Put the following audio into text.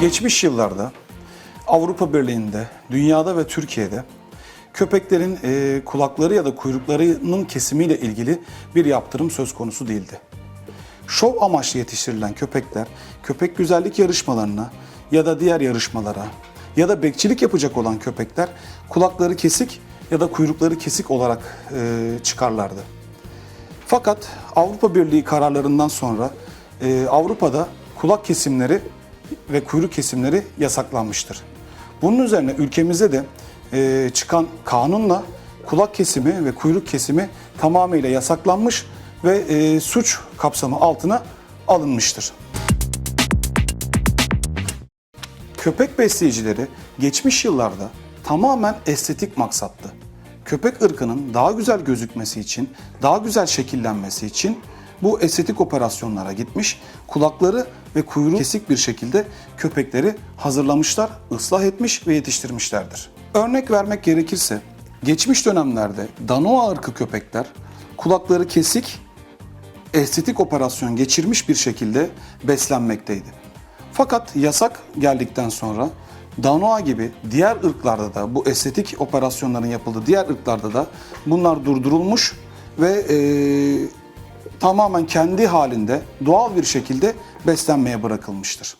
Geçmiş yıllarda Avrupa Birliği'nde, dünyada ve Türkiye'de köpeklerin e, kulakları ya da kuyruklarının kesimiyle ilgili bir yaptırım söz konusu değildi. Şov amaçlı yetiştirilen köpekler köpek güzellik yarışmalarına ya da diğer yarışmalara ya da bekçilik yapacak olan köpekler kulakları kesik ya da kuyrukları kesik olarak e, çıkarlardı. Fakat Avrupa Birliği kararlarından sonra e, Avrupa'da kulak kesimleri ve kuyruk kesimleri yasaklanmıştır. Bunun üzerine ülkemizde de e, çıkan kanunla kulak kesimi ve kuyruk kesimi tamamıyla yasaklanmış ve e, suç kapsamı altına alınmıştır. Köpek besleyicileri geçmiş yıllarda tamamen estetik maksatlı. Köpek ırkının daha güzel gözükmesi için, daha güzel şekillenmesi için bu estetik operasyonlara gitmiş, kulakları ve kuyruğu kesik bir şekilde köpekleri hazırlamışlar, ıslah etmiş ve yetiştirmişlerdir. Örnek vermek gerekirse, geçmiş dönemlerde Danoa ırkı köpekler kulakları kesik, estetik operasyon geçirmiş bir şekilde beslenmekteydi. Fakat yasak geldikten sonra Danoa gibi diğer ırklarda da bu estetik operasyonların yapıldığı diğer ırklarda da bunlar durdurulmuş ve eee, tamamen kendi halinde doğal bir şekilde beslenmeye bırakılmıştır.